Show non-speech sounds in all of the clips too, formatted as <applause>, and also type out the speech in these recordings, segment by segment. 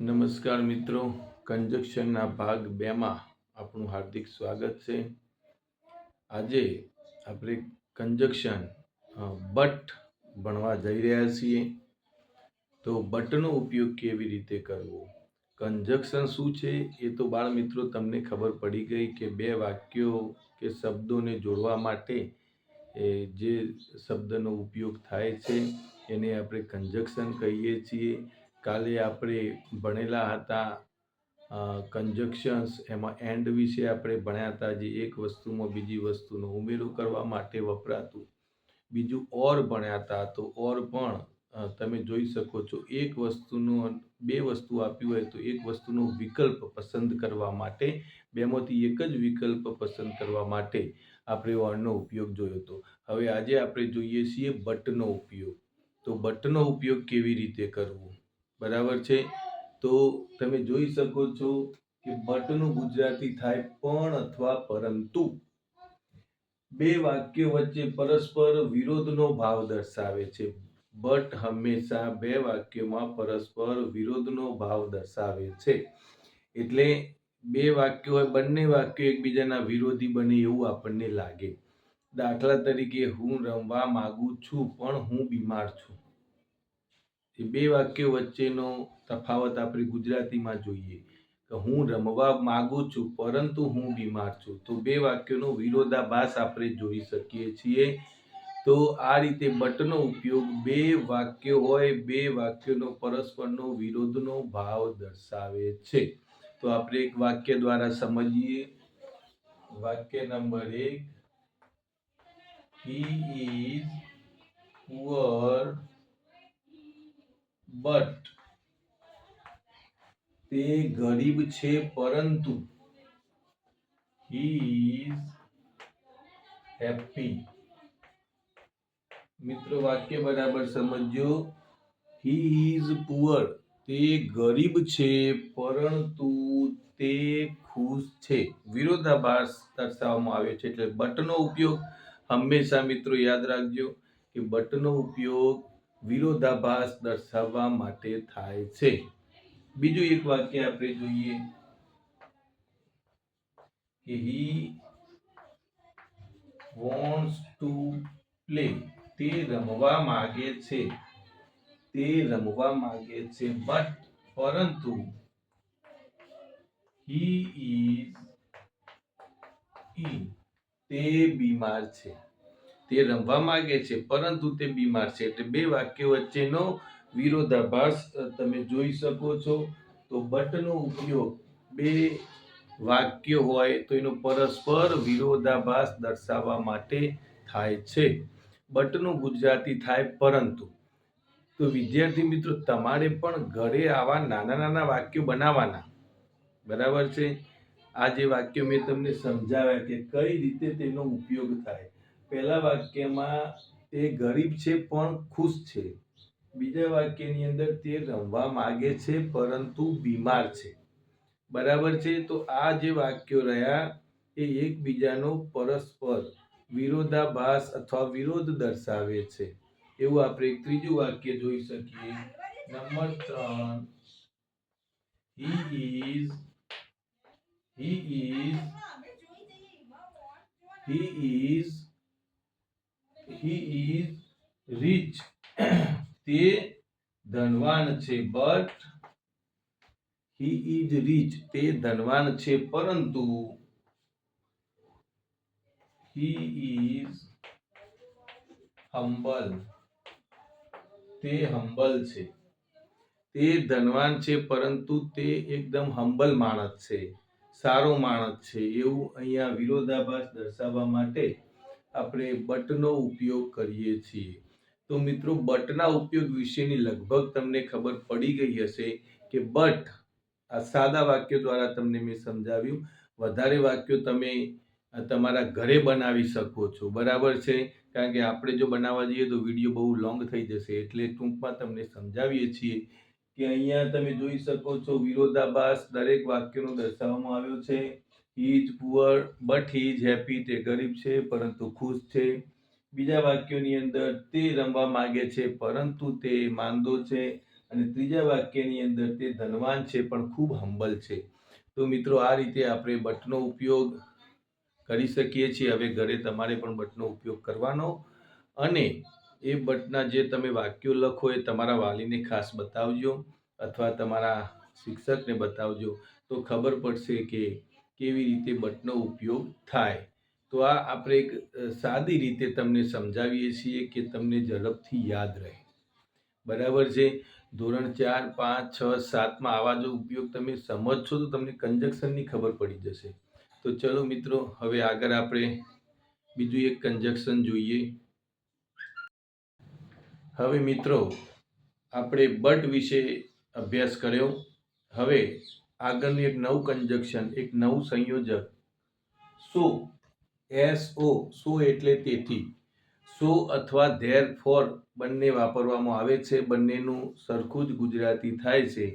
નમસ્કાર મિત્રો. કંજક્શનના ભાગ બેમાં આપણું હાર્દિક સ્વાગત છે. આજે આપણે કંજક્શન બટ ભણવા જઈ રહ્યા છીએ. તો બટનો ઉપયોગ કેવી રીતે કરવો? કંજક્શન શું છે એ તો બાળ મિત્રો તમને ખબર પડી ગઈ કે બે વાક્યો કે શબ્દોને જોડવા માટે એ જે શબ્દનો ઉપયોગ થાય છે એને આપણે કંજક્શન કહીએ છીએ. કાલે આપણે ભણેલા હતા કંજક્શન્સ એમાં એન્ડ વિશે આપણે ભણ્યા હતા, જે એક વસ્તુમાં બીજી વસ્તુનો ઉમેરો કરવા માટે વપરાતું. બીજું ઓર ભણ્યા હતા, તો ઓર પણ તમે જોઈ શકો છો, એક વસ્તુનો, બે વસ્તુ આપ્યું હોય તો એક વસ્તુનો વિકલ્પ પસંદ કરવા માટે, બેમાંથી એક જ વિકલ્પ પસંદ કરવા માટે આપણે ઓરનો ઉપયોગ જોયો હતો. હવે આજે આપણે જોઈએ છીએ બટનો ઉપયોગ. તો બટનો ઉપયોગ કેવી રીતે કરવો? બરાબર છે? તો તમે જોઈ શકો છો કે બટનું ગુજરાતી થાય પણ અથવા પરંતુ બે વાક્યો વચ્ચે પરસ્પર વિરોધનો ભાવ દર્શાવે છે. બટ હંમેશા બે વાક્યોમાં પરસ્પર વિરોધનો ભાવ દર્શાવે છે. એટલે બે વાક્યો હોય, બંને વાક્યો એકબીજાના વિરોધી બને એવું આપણને લાગે. દાખલા તરીકે હું રમવા માગું છું પણ હું બીમાર છું. એ બે વાક્યો વચ્ચેનો તફાવત આપણે ગુજરાતીમાં જોઈએ કે હું રમવા માગું છું, પરંતુ હું બીમાર છું. તો બે વાક્યોનો વિરોધાભાસ આપણે જોઈ શકીએ છીએ. તો આ રીતે બટનો ઉપયોગ બે વાક્યો હોય, બે વાક્યોનો પરસ્પરનો વિરોધનો ભાવ દર્શાવે છે. તો આપણે એક વાક્ય દ્વારા સમજીએ. વાક્ય નંબર એક હી ઇઝ બટ તે ગરીબ છે પરંતુ હી ઇઝ હેપી મિત્રો, વાક્ય બરાબર સમજો હી ઇઝ પુઅર તે ગરીબ છે પરંતુ તે ખુશ છે. વિરોધાભાસ દર્શાવવામાં આવ્યો છે એટલે બટનો ઉપયોગ હંમેશા મિત્રો યાદ રાખજો કે બટનો ઉપયોગ વિરોધાભાસ દર્શાવવા માટે થાય છે. બીજું એક વાક્ય આપણે જોઈએ કે હી વોન્ટ્સ ટુ પ્લે તે રમવા માંગે છે. તે રમવા માંગે છે બટ પરંતુ હી ઇઝ ઈ તે બીમાર છે. તે રમવા માંગે છે, પરંતુ તે બીમાર છે. એટલે બે વાક્યો વચ્ચેનો વિરોધાભાસ તમે જોઈ શકો છો. તો બટનો ઉપયોગ બે વાક્ય હોય તો એનો પરસ્પર વિરોધાભાસ દર્શાવવા માટે થાય છે. બટનું ગુજરાતી થાય પરંતુ. તો વિદ્યાર્થી મિત્રો, તમારે પણ ઘરે આવા નાના નાના વાક્યો બનાવવાના. બરાબર છે? આ જે વાક્યો મેં તમને સમજાવ્યા કે કઈ રીતે તેનો ઉપયોગ થાય. પહેલા વાક્યમાં તે ગરીબ છે પણ ખુશ છે. બીજા વાક્યની અંદર તે રમવા માગે છે પરંતુ બીમાર છે. બરાબર છે? તો આ જે વાક્યો રહ્યા એ એકબીજાનો પરસ્પર વિરોધાભાસ અથવા વિરોધ દર્શાવે છે. એવું આપણે ત્રીજું વાક્ય જોઈ શકીએ. નંબર ત્રણ. He is he is he is rich <clears throat> તે ધનવાન છે બટ હી ઇઝ રીચ તે ધનવાન છે, પરંતુ હી ઇઝ હમ્બલ તે હમ્બલ છે. તે ધનવાન છે, પરંતુ તે એકદમ હમ્બલ માણસ છે. સારો માણસ છે. એવું અહીંયા વિરોધાભાસ દર્શાવવા માટે આપણે બટનો ઉપયોગ કરીએ છીએ. તો મિત્રો, બટના ઉપયોગ વિશેની લગભગ તમને ખબર પડી ગઈ હશે કે બટ આ સાદા વાક્યો દ્વારા તમને મેં સમજાવ્યું. વધારે વાક્યો તમે તમારા ઘરે બનાવી શકો છો. બરાબર છે? કારણ કે આપણે જો બનાવવા જઈએ તો વીડિયો બહુ લોંગ થઈ જશે. એટલે ટૂંકમાં તમને સમજાવીએ છીએ કે અહીંયા તમે જોઈ શકો છો વિરોધાભાસ દરેક વાક્યનો દર્શાવવામાં આવ્યો છે. He is poor but he is happy તે ગરીબ છે, પરંતુ ખુશ છે. બીજા વાક્યોની અંદર તે રમવા માગે છે, પરંતુ તે માંદો છે. અને ત્રીજા વાક્યની અંદર તે ધનવાન છે, પણ ખૂબ હંબલ છે. તો મિત્રો, આ રીતે આપણે બટનો ઉપયોગ કરી શકીએ છીએ. હવે ઘરે તમારે પણ બટનો ઉપયોગ કરવાનો. અને એ બટના જે તમે વાક્યો લખો એ તમારા વાલીને ખાસ બતાવજો અથવા તમારા શિક્ષકને બતાવજો. તો ખબર પડશે કે કેવી રીતે બટનો ઉપયોગ થાય. તો આ આપણે એક સાદી રીતે તમને સમજાવીએ છીએ કે તમને ઝડપથી યાદ રહે. બરાબર છે? ધોરણ ચાર, પાંચ, છ સાતમાં આવા જો ઉપયોગ તમે સમજશો તો તમને કંજક્શનની ખબર પડી જશે. તો ચલો મિત્રો, હવે આગળ આપણે બીજું એક કંજક્શન જોઈએ. હવે મિત્રો, આપણે બટ વિશે અભ્યાસ કર્યો. હવે આગળનું એક નવું કંજક્શન એક નવું સંયોજક. સો એસ ઓ સો એટલે તેથી? સો અથવા ધેર ફોર બંને વાપરવામાં આવે છે? બંનેનું સરખું જ ગુજરાતી થાય છે.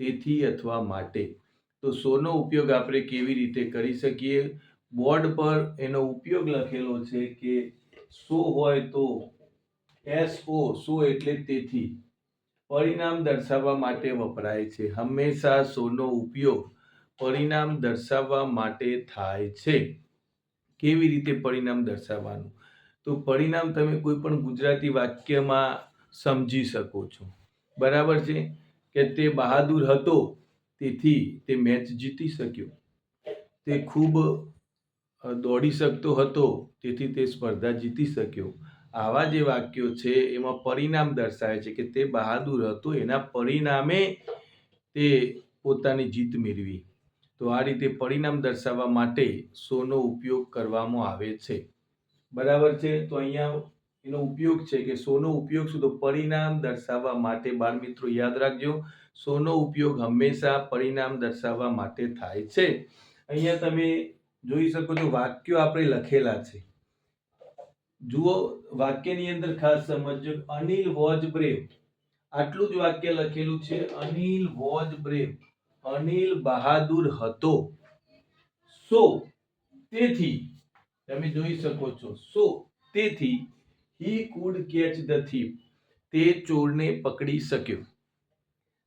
તેથી અથવા માટે. તો સોનો ઉપયોગ આપણે કેવી રીતે કરી શકીએ? બોર્ડ પર એનો ઉપયોગ લખેલો છે કે સો હોય તો એસ ઓ સો એટલે તેથી? પરિણામ દર્શાવવા માટે વપરાય છે. હંમેશા સોનો ઉપયોગ પરિણામ દર્શાવવા માટે થાય છે. કેવી રીતે પરિણામ દર્શાવવાનું? તો પરિણામ તમે કોઈ પણ ગુજરાતી વાક્યમાં સમજી શકો છો. બરાબર છે? કે તે બહાદુર હતો, તેથી તે મેચ જીતી શક્યો. તે ખૂબ દોડી શકતો હતો, તેથી તે સ્પર્ધા જીતી શક્યો. આવા જે વાક્યો છે, એમાં પરિણામ દર્શાવે છે કે તે બહાદુર હતો, એના પરિણામે તે પોતાની જીત મેળવી. તો આ રીતે પરિણામ દર્શાવવા માટે સોનો ઉપયોગ કરવામાં આવે છે. બરાબર છે? તો અહીંયા એનો ઉપયોગ છે કે સોનો ઉપયોગ શું? તો પરિણામ દર્શાવવા માટે બાળ મિત્રો યાદ રાખજો, સોનો ઉપયોગ હંમેશા પરિણામ દર્શાવવા માટે થાય છે. અહીંયા તમે જોઈ શકો છો વાક્યો આપણે લખેલા છે. જુઓ, વાક્યની અંદર ખાસ સમજો, અનિલ વોઝ બ્રેવ આટલું જ વાક્ય લખેલું છે, અનિલ વોઝ બ્રેવ અનિલ બહાદુર હતો. સો તેથી, તમે જોઈ શકો છો, સો તેથી he could catch the thief તે ચોરને પકડી શક્યો.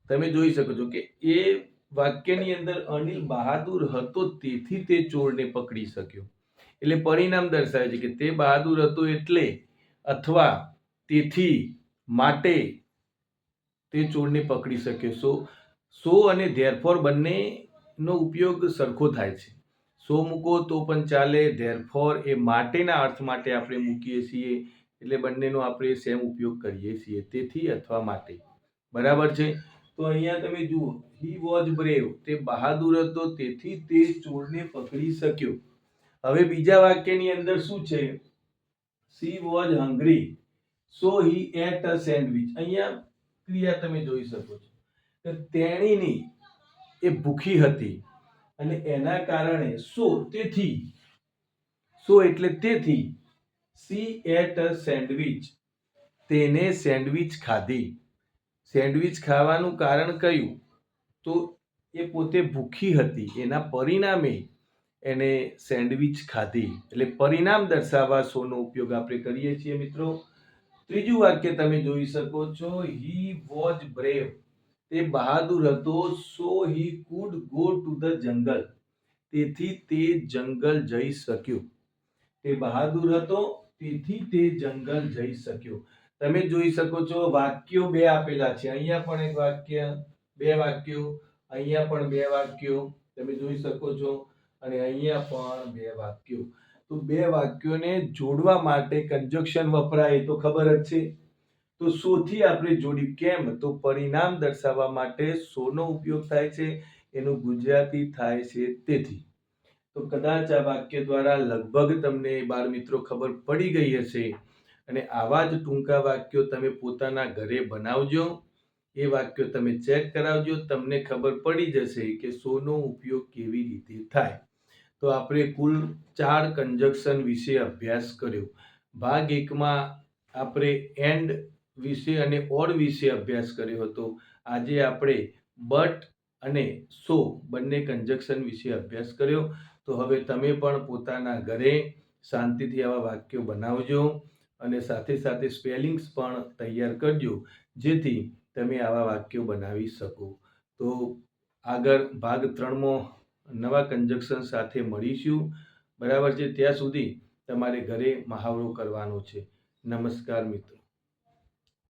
તમે જોઈ શકો છો કે એ વાક્યની અંદર અનિલ બહાદુર હતો, તેથી તે ચોરને પકડી શક્યો. એટલે પરિણામ દર્શાવે છે કે તે બહાદુર હતો એટલે અથવા તેથી માટે તે ચોરને પકડી શક્યો. સો સો અને ધેરફોર બંનેનો ઉપયોગ સરખો થાય છે. સો મૂકો તો પણ ચાલે. ધેરફોર એ માટેના અર્થ માટે આપણે મૂકીએ છીએ. એટલે બંનેનો આપણે સેમ ઉપયોગ કરીએ છીએ. તેથી અથવા માટે. બરાબર છે? તો અહીંયા તમે જુઓ. હી વોઝ બ્રેવ તે બહાદુર હતો. તેથી તે ચોરને પકડી શક્યો. હવે બીજા વાક્યની અંદર શું છે? She was hungry so he ate a sandwich અહીંયા ક્રિયા તમે જોઈ શકો છો. તેણીની એ ભૂખી હતી અને એના કારણે સો તેથી, સો એટલે તેથી સી એટ અ સેન્ડવિચ. તેને સેન્ડવિચ ખાધી. સેન્ડવિચ ખાવાનું કારણ કયું? તો એ પોતે ભૂખી હતી. એના પરિણામે એને સેન્ડવિચ ખાધી. એટલે પરિણામ દર્શાવવા સોનો ઉપયોગ આપણે કરીએ છીએ મિત્રો. ત્રીજું વાક્ય તમે જોઈ શકો છો. હી વોઝ બ્રેવ તે બહાદુર હતો, so he could go to the jungle. તેથી તે જંગલ જઈ શક્યો. તે બહાદુર હતો, તેથી તે જંગલ જઈ શક્યો. તમે જોઈ શકો છો, વાક્યો બે આપેલા છે. અહીંયા પણ એક વાક્ય, બે વાક્યો. અહીંયા પણ બે વાક્યો. તમે જોઈ શકો છો. અને અહીંયા પણ બે વાક્યો. તો બે વાક્યોને જોડવા માટે કન્જક્શન વપરાય તો ખબર જ છે. તો સોથી આપણે જોડી કેમ? તો પરિણામ દર્શાવવા માટે સોનો ઉપયોગ થાય છે, એનું ગુજરાતી થાય છે તેથી. તો કદાચ આ વાક્ય દ્વારા લગભગ તમને બાળ મિત્રો ખબર પડી ગઈ હશે. અને આવા જ ટૂંકા વાક્યો તમે પોતાના ઘરે બનાવજો. એ વાક્યો તમે ચેક કરાવજો, તમને ખબર પડી જશે કે સોનો ઉપયોગ કેવી રીતે થાય. તો આપણે કુલ ચાર કન્જક્શન વિશે અભ્યાસ કર્યો. ભાગ એકમાં આપણે એન્ડ વિશે અને ઓર વિશે અભ્યાસ કર્યો હતો. આજે આપણે બટ અને સો બંને કન્જક્શન વિશે અભ્યાસ કર્યો. તો હવે તમે પણ પોતાના ઘરે શાંતિથી આવા વાક્યો બનાવજો અને સાથે સાથે સ્પેલિંગ્સ પણ તૈયાર કરજો, જેથી તમે આવા વાક્યો બનાવી શકો. તો આગળ ભાગ ત્રણમાં નવા કન્જક્શન સાથે મળીશું. બરાબર છે? ત્યાં સુધી તમારે ઘરે મહાવરો કરવાનો છે. નમસ્કાર મિત્રો.